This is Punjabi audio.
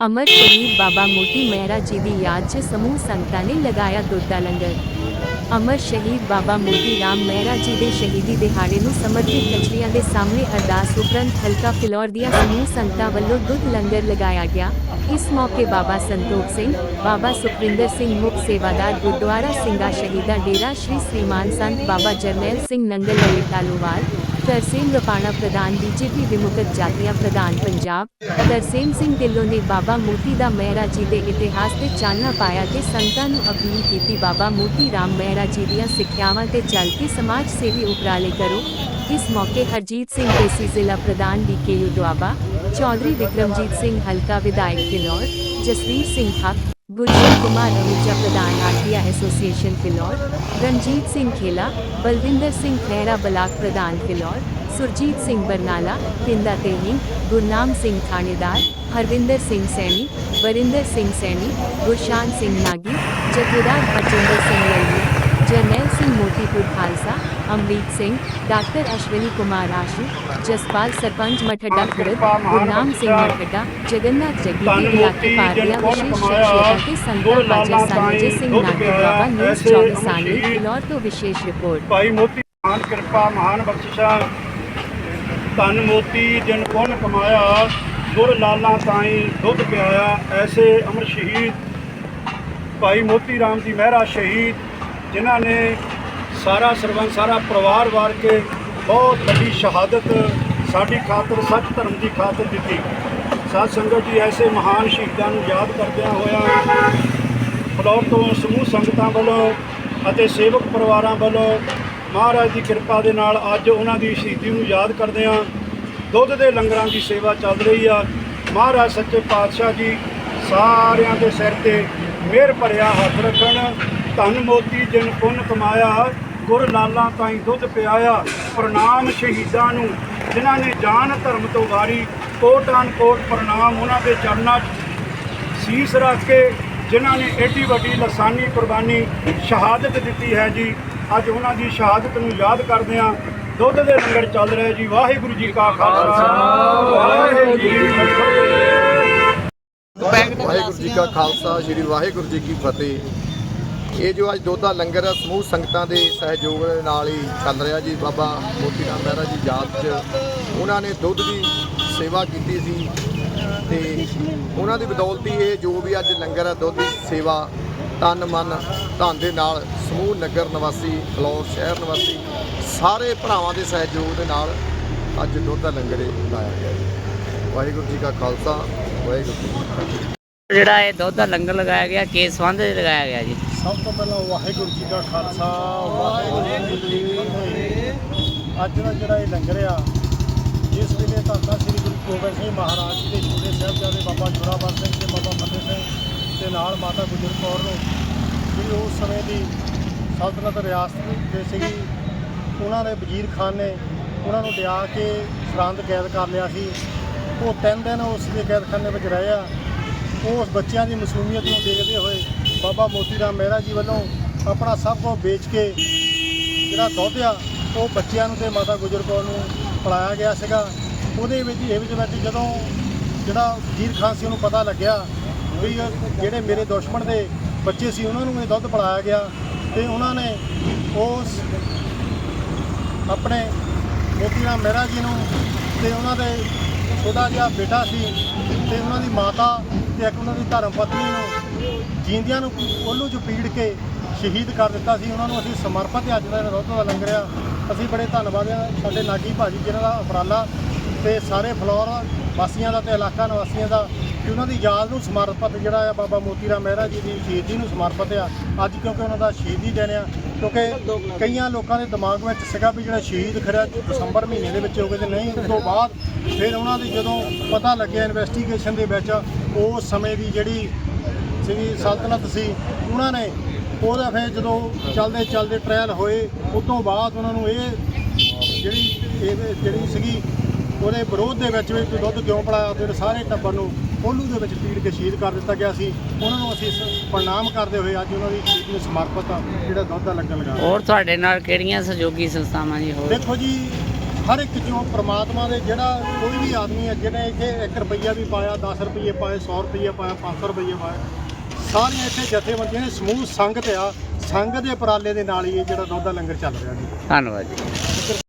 ਅਮਰ ਸ਼ਹੀਦ ਬਾਬਾ ਮੋਤੀ ਮਹਿਰਾ ਜੀ ਦੀ ਯਾਦ 'ਚ ਸਮੂਹ ਸੰਗਤਾਂ ਨੇ ਲਗਾਇਆ ਦੁੱਧ ਦਾ ਲੰਗਰ ਅਮਰ ਸ਼ਹੀਦ ਬਾਬਾ ਮੋਤੀ ਦੇ ਸ਼ਹੀਦੀ ਦਿਹਾੜੇ ਨੂੰ ਸਮਰਪਿਤ ਕਚਰੀਆਂ ਦੇ ਸਾਹਮਣੇ ਅਰਦਾਸ ਉਪਰੰਤ ਹਲਕਾ ਫਿਲੌਰ ਦੀਆਂ ਸਮੂਹ ਸੰਗਤਾਂ ਵੱਲੋਂ ਦੁੱਧ ਲੰਗਰ ਲਗਾਇਆ ਗਿਆ ਇਸ ਮੌਕੇ ਬਾਬਾ ਸੰਤੋਖ ਸਿੰਘ ਬਾਬਾ ਸੁਖਵਿੰਦਰ ਸਿੰਘ ਮੁੱਖ ਸੇਵਾਦਾਰ ਗੁਰਦੁਆਰਾ ਸਿੰਘਾ ਸ਼ਹੀਦਾਂ ਡੇਰਾ ਸ਼੍ਰੀ ਸ੍ਰੀਮਾਨ ਸੰਤ ਬਾਬਾ ਜਰਨੈਲ ਸਿੰਘ ਨੰਗਲ ਵਾਲੇ ਤਰਸੇਮ ਰਪਾਣਾ ਪ੍ਰਧਾਨ ਬੀਜੇਪੀ ਵਿਮੁਕਤ ਜਾਤੀਆਂ ਪ੍ਰਧਾਨ ਪੰਜਾਬ ਤਰਸੇਮ ਸਿੰਘ ਢਿੱਲੋਂ ਨੇ ਬਾਬਾ ਮੋਤੀ ਦਾ ਮਹਿਰਾ ਜੀ ਦੇ ਇਤਿਹਾਸ ਤੇ ਚਾਨਣਾ ਪਾਇਆ ਤੇ ਸੰਗਤਾਂ ਨੂੰ ਅਪੀਲ ਕੀਤੀ ਬਾਬਾ ਮੋਤੀ ਰਾਮ ਮਹਿਰਾ ਜੀ ਦੀਆਂ ਸਿੱਖਿਆਵਾਂ ਤੇ ਚੱਲ ਕੇ ਸਮਾਜ ਸੇਵੀ ਉਪਰਾਲੇ ਕਰੋ। ਇਸ ਮੌਕੇ ਹਰਜੀਤ ਸਿੰਘ ਦੇਸੀ ਜ਼ਿਲ੍ਹਾ ਪ੍ਰਧਾਨ ਬੀਕੇਯੂ ਦੁਆਬਾ ਚੌਧਰੀ ਵਿਕਰਮਜੀਤ ਸਿੰਘ ਹਲਕਾ ਵਿਧਾਇਕ ਫਿਲੌਰ, ਜਸਵੀਰ ਸਿੰਘ ਹੱਕ गुरजीत कुमार अमिजा प्रधान आठिया एसोसिएशन फिलौर रंजीत सिंह खेला, बलविंदर सिंह खैरा बलाक प्रधान फिलौर सुरजीत सिंह बरनाला, पिंदा तेहिंग गुरनाम सिंह थानेदार, हरविंदर सिंह सैनी, वरिंदर सिंह सैनी, गुरशान सिंह नागी, जथेदार बचेंद्र सिंह लल्ली ਜਰਨੈਲ ਸਿੰਘ ਮੋਤੀਪੁਰ ਖਾਲਸਾ ਅਮਰੀਕ ਸਿੰਘ ਡਾਕਟਰ ਅਸ਼ਵਨੀ ਕੁਮਾਰ ਆਸ਼ੂ ਜਸਪਾਲ ਸਰਪੰਚ ਮਠੱਡਾ ਖੁਰਦ ਗੁਰਨਾਮ ਸਿੰਘ ਮਠੱਡਾ ਜਗਨਨਾਥ ਜੱਗੀ ਦੇ ਇਲਾਕੇ ਪਾਰਟੀਆਂ ਵਿਸ਼ੇਸ਼ ਸ਼ਖਸੀਅਤਾਂ ਤੇ ਸੰਗਤਾਂ ਬਾਜਾ ਸੰਜੇ ਸਿੰਘ ਨਾਗੀ ਬਾਬਾ ਨਿਊਜ਼ 24 ਸਾਲੀ ਫਿਲੌਰ ਤੋਂ ਵਿਸ਼ੇਸ਼ ਰਿਪੋਰਟ ਭਾਈ ਮੋਤੀ ਮਹਾਨ ਕਿਰਪਾ ਮਹਾਨ ਬਖਸ਼ਿਸ਼ਾਂ ਧੰਨ ਮੋਤੀ ਜਿਨ ਪੁੰਨ ਕਮਾਇਆ ਗੁਰ ਲਾਲਾਂ ਤਾਈ ਦੁੱਧ ਪਿਆਇਆ ਐਸੇ ਅਮਰ ਸ਼ਹੀਦ ਭਾਈ ਮੋਤੀ ਰਾਮ ਜੀ ਮਹਿਰਾ ਸ਼ਹੀਦ ਜਿਨ੍ਹਾਂ ਨੇ ਸਾਰਾ ਸਰਬੰਸ ਸਾਰਾ ਪਰਿਵਾਰ ਵਾਰ ਕੇ ਬਹੁਤ ਵੱਡੀ ਸ਼ਹਾਦਤ ਸਾਡੀ ਖਾਤਰ, ਸੱਚ ਧਰਮ ਦੀ ਖਾਤਰ ਦਿੱਤੀ। ਸਾਧ ਸੰਗਤ ਜੀ, ਐਸੇ ਮਹਾਨ ਸ਼ਹੀਦਾਂ ਨੂੰ ਯਾਦ ਕਰਦਿਆਂ ਹੋਇਆ ਫਲੌਰ ਤੋਂ ਸਮੂਹ ਸੰਗਤਾਂ ਵੱਲੋਂ ਅਤੇ ਸੇਵਕ ਪਰਿਵਾਰਾਂ ਵੱਲੋਂ ਮਹਾਰਾਜ ਦੀ ਕਿਰਪਾ ਦੇ ਨਾਲ ਅੱਜ ਉਹਨਾਂ ਦੀ ਸ਼ਹੀਦੀ ਨੂੰ ਯਾਦ ਕਰਦੇ ਹਾਂ। ਦੁੱਧ ਦੇ ਲੰਗਰਾਂ ਦੀ ਸੇਵਾ ਚੱਲ ਰਹੀ ਆ। ਮਹਾਰਾਜ ਸੱਚੇ ਪਾਤਸ਼ਾਹ ਜੀ, ਸਾਰਿਆਂ ਦੇ ਸਿਰ ਤੇ ਮਿਹਰ ਭਰਿਆ ਹੱਥ ਰੱਖਣ। ਧੰਨ ਮੋਤੀ ਜਿਨ ਪੁੰਨ ਕਮਾਇਆ, ਗੁਰ ਲਾਲਾਂ ਤਾਈਂ ਦੁੱਧ ਪਿਆਇਆ, ਪ੍ਰਣਾਮ ਸ਼ਹੀਦਾਂ ਨੂੰ। ਜਿਨ੍ਹਾਂ ਨੇ ਜਾਨ ਧਰਮ ਤੋਂ ਵਾਰੀ ਕੋਟਾਨ ਕੋਟ ਪ੍ਰਣਾਮ ਉਹਨਾਂ ਦੇ ਚਰਨਾਂ 'ਚ ਸੀਸ ਰੱਖ ਕੇ ਜਿਨ੍ਹਾਂ ਨੇ ਏਡੀ ਵੱਡੀ ਲਸਾਨੀ ਕੁਰਬਾਨੀ ਸ਼ਹਾਦਤ ਦਿੱਤੀ ਹੈ ਜੀ, ਅੱਜ ਉਹਨਾਂ ਦੀ ਸ਼ਹਾਦਤ ਨੂੰ ਯਾਦ ਕਰਦੇ ਹਾਂ। ਦੁੱਧ ਦੇ ਲੰਗਰ ਚੱਲ ਰਿਹਾ ਜੀ, ਵਾਹਿਗੁਰੂ ਜੀ ਕਾ ਖਾਲਸਾ। ਵਾਹਿਗੁਰੂ ਜੀ ਕੀ ਫਤਿਹ। ਵਾਹਿਗੁਰੂ ਜੀ ਕਾ ਖਾਲਸਾ, ਸ੍ਰੀ ਵਾਹਿਗੁਰੂ ਜੀ ਕੀ ਫਤਿਹ। ਇਹ ਜੋ ਅੱਜ ਦੁੱਧ ਦਾ ਲੰਗਰ ਹੈ ਸਮੂਹ ਸੰਗਤਾਂ ਦੇ ਸਹਿਯੋਗ ਦੇ ਨਾਲ ਹੀ ਚੱਲ ਰਿਹਾ ਜੀ। ਬਾਬਾ ਮੋਤੀ ਰਾਮ ਮਹਿਰਾ ਜੀ ਯਾਦ 'ਚ ਉਹਨਾਂ ਨੇ ਦੁੱਧ ਦੀ ਸੇਵਾ ਕੀਤੀ ਸੀ ਤੇ ਉਹਨਾਂ ਦੀ ਬਦੌਲਤੀ ਇਹ ਜੋ ਵੀ ਅੱਜ ਲੰਗਰ ਹੈ ਦੁੱਧ ਦੀ ਸੇਵਾ ਤਨ ਮਨ ਧਨ ਦੇ ਨਾਲ ਸਮੂਹ ਨਗਰ ਨਿਵਾਸੀ ਫਲੌਰ ਸ਼ਹਿਰ ਨਿਵਾਸੀ, ਸਾਰੇ ਭਰਾਵਾਂ ਦੇ ਸਹਿਯੋਗ ਦੇ ਨਾਲ ਅੱਜ ਦੁੱਧ ਦਾ ਲੰਗਰ ਇਹ ਲਾਇਆ ਗਿਆ ਜੀ। ਵਾਹਿਗੁਰੂ ਜੀ ਕਾ ਖਾਲਸਾ, ਵਾਹਿਗੁਰੂ ਜੀ ਕੀ ਫਤਿਹ। ਜਿਹੜਾ ਇਹ ਦੁੱਧ ਦਾ ਲੰਗਰ ਲਗਾਇਆ ਗਿਆ ਕਿਸ ਸੰਬੰਧ ਲਗਾਇਆ ਗਿਆ ਜੀ। ਸਭ ਤੋਂ ਪਹਿਲਾਂ ਵਾਹਿਗੁਰੂ ਜੀ ਕਾ ਖਾਲਸਾ, ਵਾਹਿਗੁਰੂ ਜੀ ਕੀ ਫਤਿਹ। ਅੱਜ ਦਾ ਜਿਹੜਾ ਇਹ ਲੰਗਰ ਆ, ਜਿਸ ਵੇਲੇ ਧੰਨਾ ਸ੍ਰੀ ਗੁਰੂ ਗੋਬਿੰਦ ਸਿੰਘ ਮਹਾਰਾਜ ਜੀ ਦੇ ਛੋਟੇ ਸਾਹਿਬਜ਼ਾਦੇ ਬਾਬਾ ਜੋਰਾਵਰ ਸਿੰਘ ਤੇ ਬਾਬਾ ਫਤਿਹ ਸਿੰਘ ਤੇ ਨਾਲ ਮਾਤਾ ਗੁਜਰ ਕੌਰ ਨੂੰ ਜਿਹੜੀ ਉਸ ਸਮੇਂ ਦੀ ਸਲਤਨਤ ਰਿਆਸਤ ਦੇ ਸੀਗੀ, ਉਹਨਾਂ ਦੇ ਵਜ਼ੀਰ ਖਾਨ ਨੇ ਉਹਨਾਂ ਨੂੰ ਲਿਆ ਕੇ ਸਰਹੰਦ ਕੈਦ ਕਰ ਲਿਆ ਸੀ। ਉਹ ਤਿੰਨ ਦਿਨ ਉਸ ਦੇ ਕੈਦਖਾਨੇ ਵਿੱਚ ਰਹੇ ਆ। ਉਸ ਬੱਚਿਆਂ ਦੀ ਮਾਸੂਮੀਅਤ ਨੂੰ ਦੇਖਦੇ ਹੋਏ ਬਾਬਾ ਮੋਤੀ ਰਾਮ ਮਹਿਰਾ ਜੀ ਵੱਲੋਂ ਆਪਣਾ ਸਭ ਕੁਝ ਵੇਚ ਕੇ ਜਿਹੜਾ ਦੁੱਧ ਆ, ਉਹ ਬੱਚਿਆਂ ਨੂੰ ਤੇ ਮਾਤਾ ਗੁਜਰ ਕੌਰ ਨੂੰ ਪਿਲਾਇਆ ਗਿਆ ਸੀਗਾ। ਉਹਦੇ ਵਿੱਚ, ਇਹ ਵਿੱਚ ਵਿੱਚ ਜਦੋਂ ਜਿਹੜਾ ਵਜ਼ੀਰ ਖਾਨ ਸੀ, ਉਹਨੂੰ ਪਤਾ ਲੱਗਿਆ ਵੀ ਜਿਹੜੇ ਮੇਰੇ ਦੁਸ਼ਮਣ ਦੇ ਬੱਚੇ ਸੀ, ਉਹਨਾਂ ਨੂੰ ਇਹ ਦੁੱਧ ਪਿਲਾਇਆ ਗਿਆ ਤੇ ਉਹਨਾਂ ਨੇ ਉਸ ਆਪਣੇ ਮੋਤੀ ਰਾਮ ਮਹਿਰਾ ਜੀ ਨੂੰ ਤੇ ਉਹਨਾਂ ਦੇ ਛੋਟਾ ਜਿਹਾ ਬੇਟਾ ਸੀ ਤੇ ਉਹਨਾਂ ਦੀ ਮਾਤਾ ਤੇ ਇੱਕ ਉਹਨਾਂ ਦੀ ਧਰਮ ਪਤਨੀ ਨੂੰ ਜੀਂਦਿਆਂ ਨੂੰ ਉਹਨੂੰ ਚ ਪੀੜ ਕੇ ਸ਼ਹੀਦ ਕਰ ਦਿੱਤਾ ਸੀ, ਉਹਨਾਂ ਨੂੰ ਅਸੀਂ ਸਮਰਪਿਤ ਅੱਜ ਦਾ ਦੁੱਧ ਦਾ ਲੰਗਰ ਆ। ਅਸੀਂ ਬੜੇ ਧੰਨਵਾਦ ਆ ਸਾਡੇ ਨਾਗੀ ਭਾਜੀ, ਜਿਨ੍ਹਾਂ ਦਾ ਉਪਰਾਲਾ ਤੇ ਸਾਰੇ ਫਲੋਰ ਵਾਸੀਆਂ ਦਾ ਤੇ ਇਲਾਕਾ ਨਿਵਾਸੀਆਂ ਦਾ ਕਿ ਉਹਨਾਂ ਦੀ ਯਾਦ ਨੂੰ ਸਮਰਪਿਤ ਜਿਹੜਾ ਆ ਬਾਬਾ ਮੋਤੀ ਰਾਮ ਮਹਿਰਾ ਜੀ ਦੀ ਸ਼ਹੀਦੀ ਨੂੰ ਸਮਰਪਿਤ ਆ। ਅੱਜ ਕਿਉਂਕਿ ਉਹਨਾਂ ਦਾ ਸ਼ਹੀਦੀ ਦਿਨ ਆ, ਕਿਉਂਕਿ ਕਈਆਂ ਲੋਕਾਂ ਦੇ ਦਿਮਾਗ ਵਿੱਚ ਸੀਗਾ ਵੀ ਜਿਹੜਾ ਸ਼ਹੀਦ ਖਰਿਆ ਦਸੰਬਰ ਮਹੀਨੇ ਦੇ ਵਿੱਚ ਹੋ ਗਏ ਤੇ ਨਹੀਂ, ਉਸ ਤੋਂ ਬਾਅਦ ਫਿਰ ਉਹਨਾਂ ਦੀ ਜਦੋਂ ਪਤਾ ਲੱਗਿਆ ਇਨਵੈਸਟੀਗੇਸ਼ਨ ਦੇ ਵਿੱਚ ਉਸ ਸਮੇਂ ਦੀ ਜਿਹੜੀ ਸੀਗੀ ਸਲਤਨਤ ਸੀ, ਉਹਨਾਂ ਨੇ ਉਹਦਾ ਫਿਰ ਜਦੋਂ ਚੱਲਦੇ ਚੱਲਦੇ ਟ੍ਰਾਇਲ ਹੋਏ, ਉਸ ਤੋਂ ਬਾਅਦ ਉਹਨਾਂ ਨੂੰ ਇਹ ਜਿਹੜੀ ਇਹ ਜਿਹੜੀ ਸੀਗੀ ਉਹਦੇ ਵਿਰੋਧ ਦੇ ਵਿੱਚ ਵੀ ਦੁੱਧ ਕਿਉਂ ਪੜਾਇਆ ਤੇ ਸਾਰੇ ਟੱਬਰ ਨੂੰ ਕੋਲੂ ਦੇ ਵਿੱਚ ਪੀੜ ਕੇ ਸ਼ਹੀਦ ਕਰ ਦਿੱਤਾ ਗਿਆ ਸੀ। ਉਹਨਾਂ ਨੂੰ ਅਸੀਂ ਪ੍ਰਣਾਮ ਕਰਦੇ ਹੋਏ ਅੱਜ ਉਹਨਾਂ ਦੀ ਸ਼ਹੀਦ ਨੂੰ ਸਮਰਪਿਤ ਜਿਹੜਾ ਦੁੱਧ ਦਾ ਲੰਗਰ ਲਗਾ। ਹੋਰ ਤੁਹਾਡੇ ਨਾਲ ਕਿਹੜੀਆਂ ਸਹਿਯੋਗੀ ਸੰਸਥਾਵਾਂ ਜੀ ਹੋਰ? ਦੇਖੋ ਜੀ ਹਰ ਇੱਕ ਚੋਂ ਪ੍ਰਮਾਤਮਾ ਦੇ ਜਿਹੜਾ ਕੋਈ ਵੀ ਆਦਮੀ ਹੈ ਜਿਹਨੇ ਇੱਥੇ 1 ਰੁਪਈਆ ਵੀ ਪਾਇਆ 10 ਰੁਪਈਏ ਪਾਏ 100 ਰੁਪਈਏ ਪਾਇਆ 500 ਰੁਪਈਏ ਪਾਇਆ ਸਾਰੀਆਂ ਇੱਥੇ ਜਥੇਬੰਦੀਆਂ ਨੇ ਸਮੂਹ ਸੰਗਤ ਆ ਸੰਗਤ ਦੇ ਉਪਰਾਲੇ ਦੇ ਨਾਲ ਹੀ ਇਹ ਜਿਹੜਾ ਦੁੱਧ ਦਾ ਲੰਗਰ ਚੱਲ ਰਿਹਾ ਜੀ। ਧੰਨਵਾਦ ਜੀ।